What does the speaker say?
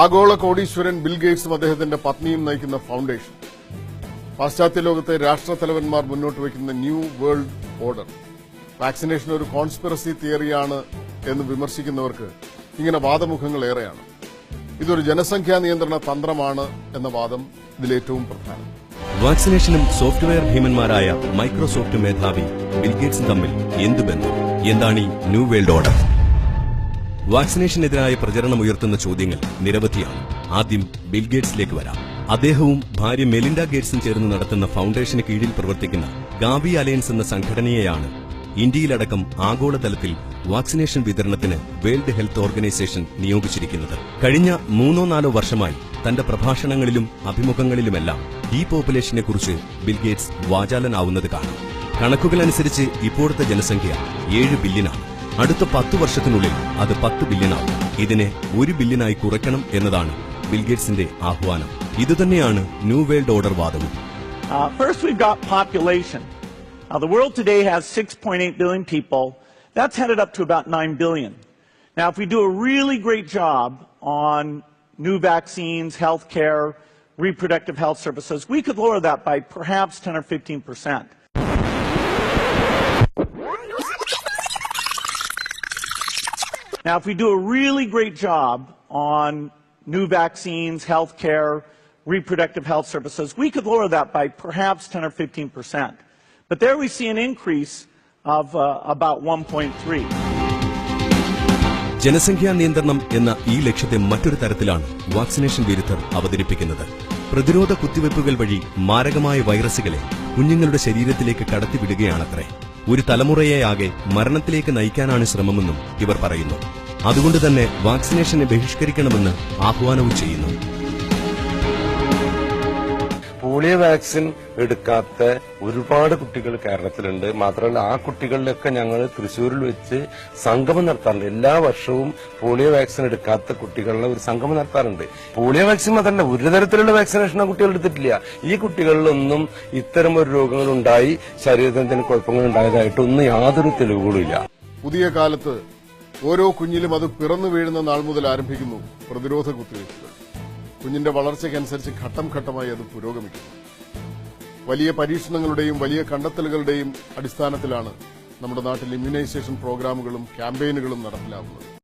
ആഗോള കോടീശ്വരൻ ബിൽ ഗേറ്റ്സും അദ്ദേഹത്തിന്റെ പത്നിയും നയിക്കുന്ന ഫൌണ്ടേഷൻ. പാശ്ചാത്യ ലോകത്തെ രാഷ്ട്രത്തലവന്മാർ മുന്നോട്ട് വയ്ക്കുന്ന ന്യൂ വേൾഡ് ഓർഡർ. വാക്സിനേഷൻ ഒരു കോൺസ്പിറസി തിയറിയാണ് എന്ന് വിമർശിക്കുന്നവർക്ക് ഇങ്ങനെ വാദമുഖങ്ങൾ ഏറെയാണ്. ഇതൊരു ജനസംഖ്യാ നിയന്ത്രണ തന്ത്രമാണ് എന്ന വാദം ഇതിലേറ്റവും പ്രധാനം. വാക്സിനേഷനും സോഫ്റ്റ്വെയർ ഭീമന്മാരായ മൈക്രോസോഫ്റ്റ് മേധാവി ബിൽഗേറ്റ്സും തമ്മിൽ എന്ത് ബന്ധം? എന്താണ് ഈ ന്യൂ വേൾഡ് ഓർഡർ? വാക്സിനേഷനെതിരായ പ്രചരണം ഉയർത്തുന്ന ചോദ്യങ്ങൾ നിരവധിയാണ്. ആദ്യം ബിൽഗേറ്റ്സിലേക്ക് വരാം. അദ്ദേഹവും ഭാര്യ മെലിൻഡ ഗേറ്റ്സും ചേർന്ന് നടത്തുന്ന ഫൗണ്ടേഷന് കീഴിൽ പ്രവർത്തിക്കുന്ന ഗാവി അലയൻസ് എന്ന സംഘടനയെയാണ് ഇന്ത്യയിലടക്കം ആഗോളതലത്തിൽ വാക്സിനേഷൻ വിതരണത്തിന് വേൾഡ് ഹെൽത്ത് ഓർഗനൈസേഷൻ നിയോഗിച്ചിരിക്കുന്നത്. കഴിഞ്ഞ മൂന്നോ നാലോ വർഷമായി തന്റെ പ്രഭാഷണങ്ങളിലും അഭിമുഖങ്ങളിലുമെല്ലാം ഈ പോപ്പുലേഷനെ കുറിച്ച് ബിൽഗേറ്റ്സ് വാചാലനാവുന്നത് കാണാം. കണക്കുകളനുസരിച്ച് ഇപ്പോഴത്തെ ജനസംഖ്യ ഏഴ് ബില്യനാണ്. അടുത്ത പത്തു വർഷത്തിനുള്ളിൽ അത് പത്ത് ബില്യണാവും ഇതിനെ ഒരു ബില്യനായി കുറയ്ക്കണം എന്നതാണ് ബിൽഗേറ്റ്സിന്റെ ആഹ്വാനം ഇതുതന്നെയാണ് ന്യൂ വേൾഡ് ഓർഡർ വാദവും Uh, first, we've got population. Now, the world today has 6.8 billion people. That's headed up to about 9 billion. Now, if we do a really great job on new vaccines, healthcare, reproductive health services, we could lower that by perhaps 10 or 15 percent. Now, if we do a really great job on new vaccines, healthcare, reproductive health services, we could lower that by perhaps 10 or 15 percent. But there we see an increase of uh, about 1.3. ജനസംഖ്യാ നിയന്ത്രണം എന്ന ഈ ലക്ഷ്യത്തെ മറ്റൊരു തരത്തിലാണ് vaccination വിരുദ്ധർ അവതരിപ്പിക്കുന്നത് പ്രതിരോധ കുത്തിവയ്പ്പുകൾ വഴി മാരകമായ വൈറസുകളെ കുഞ്ഞുങ്ങളുടെ ശരീരത്തിലേക്ക് കടത്തിവിടുകയാണത്രേ ഒരു തലമുറയെയാകെ മരണത്തിലേക്ക് നയിക്കാനാണ് ശ്രമമെന്നും ഇവർ പറയുന്നു. അതുകൊണ്ട് തന്നെ വാക്സിനേഷനെ ബഹിഷ്കരിക്കണമെന്ന് ആഹ്വാനവും ചെയ്യുന്നു. പോളിയോ വാക്സിൻ എടുക്കാത്ത ഒരുപാട് കുട്ടികൾ കേരളത്തിലുണ്ട്. മാത്രമല്ല ആ കുട്ടികളിലൊക്കെ ഞങ്ങൾ തൃശ്ശൂരിൽ വെച്ച് സംഗമം നടത്താറുണ്ട്. എല്ലാ വർഷവും പോളിയോ വാക്സിൻ എടുക്കാത്ത കുട്ടികളുടെ ഒരു സംഗമം നടത്താറുണ്ട്. പോളിയോ വാക്സിൻ മാത്രമല്ല ഒരു തരത്തിലുള്ള വാക്സിനേഷൻ ആ കുട്ടികൾ എടുത്തിട്ടില്ല. ഈ കുട്ടികളിലൊന്നും ഇത്തരം ഒരു രോഗങ്ങൾ ഉണ്ടായി ശരീരത്തിന് കുഴപ്പങ്ങൾ ഉണ്ടായതായിട്ടൊന്നും യാതൊരു തെളിവുകളുമില്ല പുതിയ കാലത്ത് ഓരോ കുഞ്ഞിലും അത് പിറന്നു വീഴുന്ന നാൾ മുതൽ ആരംഭിക്കുന്നു പ്രതിരോധ കുത്തിവയ്പ്പുകൾ. കുഞ്ഞിന്റെ വളർച്ചയ്ക്കനുസരിച്ച് ഘട്ടം ഘട്ടമായി അത് പുരോഗമിക്കും വലിയ പരീക്ഷണങ്ങളുടെയും വലിയ കണ്ടെത്തലുകളുടെയും അടിസ്ഥാനത്തിലാണ് നമ്മുടെ നാട്ടിൽ ഇമ്മ്യൂണൈസേഷൻ പ്രോഗ്രാമുകളും ക്യാമ്പയിനുകളും നടപ്പിലാക്കുന്നത്